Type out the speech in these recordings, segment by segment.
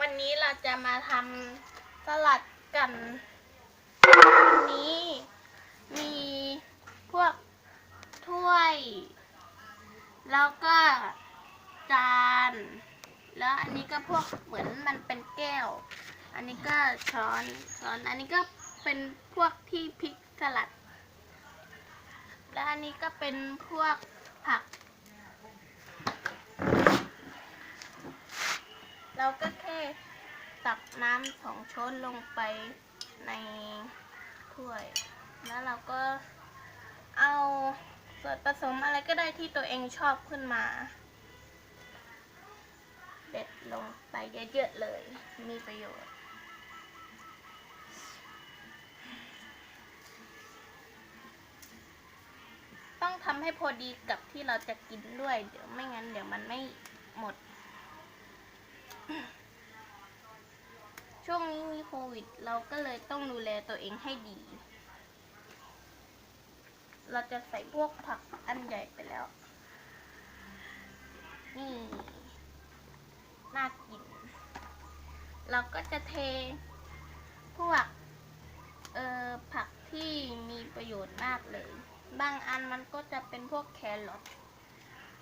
วันนี้เราจะมาทำสลัดกันวันนี้มีพวกถ้วย แล้วก็จาน แล้วอันนี้ก็พวกเหมือนมันเป็นแก้ว อันนี้ก็ช้อนช้อนอันนี้ก็เป็นพวกที่พริกสลัด และอันนี้ก็เป็นพวกผัก เราก็แค่ตัก น้ำสองช้อนลงไปในถ้วย แล้วเราก็เอาส่วนผสมอะไรก็ได้ที่ตัวเองชอบขึ้นมา เด็ดลงไปเยอะๆเลย มีประโยชน์ต้องทำให้พอดีกับที่เราจะกินด้วย เดี๋ยวไม่งั้นเดี๋ยวมันไม่หมด โควิด เราก็เลยต้องดูแลตัวเองให้ดี เราจะใส่พวกผักอันใหญ่ไปแล้ว นี่ น่ากิน เราก็จะเทพวก เอ่อ ผักที่มีประโยชน์มากเลย บางอันมันก็จะเป็นพวกแครอท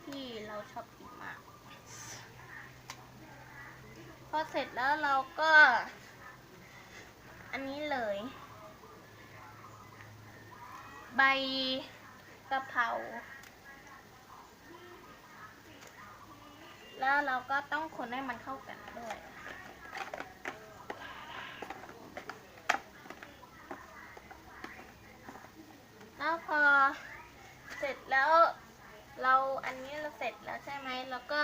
ที่เราชอบกินมาก พอเสร็จแล้วเราก็ อันนี้เลย ใบกะเพราแล้วเราก็ต้องคนให้มันเข้ากันด้วยแล้วพอเสร็จแล้วเราอันนี้เราเสร็จแล้วใช่ไหมแล้วก็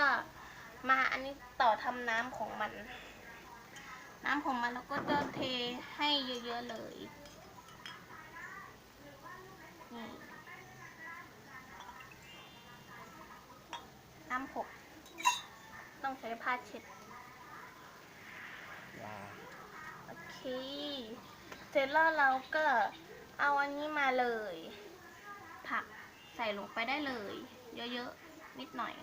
มาอันนี้ต่อทำน้ำของมัน น้ำของมันเราก็จะเทให้เยอะๆเลยนี่น้ำหก ต้องใช้ผ้าเช็ดโอเค เสร็จแล้วเราก็เอาอันนี้มาเลย ผักใส่ลงไปได้เลย เยอะๆ นิดหน่อย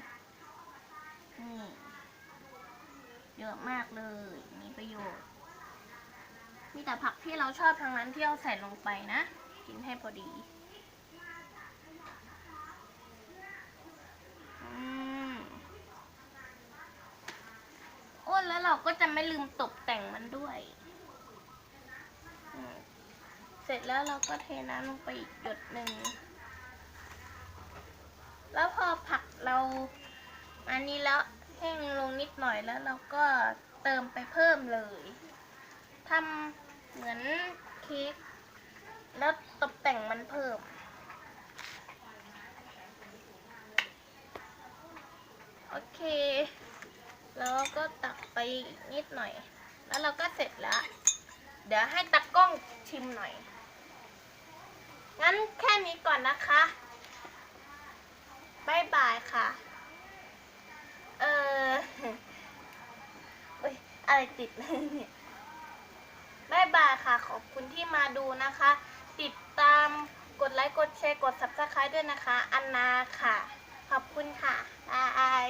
นี่ เยอะมากเลย มีประโยชน์ มีแต่ผักที่เราชอบทั้งนั้นที่เอาใส่ลงไปนะ กินให้พอดีอืมอ้แล้วเราก็จะไม่ลืมตกแต่งมันด้วย เสร็จแล้วเราก็เทน้ำลงไปอีกหยดหนึ่ง แล้วพอผักเราอันนี้แล้ว แห้งลงนิดหน่อยแล้วเราก็เติมไปเพิ่มเลยทำเหมือนเค้กแล้วตกแต่งมันเพิ่มโอเค แล้วก็ตักไปนิดหน่อย แล้วเราก็เสร็จแล้ว เดี๋ยวให้ตากล้องชิมหน่อย งั้นแค่นี้ก่อนนะคะบายบายค่ะ เออเอ้ยอะไรติดเนี่ยบายบายค่ะ ขอบคุณที่มาดูนะคะ ติดตามกดไลค์ กดแชร์ กด subscribe ด้วยนะคะ อันนาค่ะ ขอบคุณค่ะบาย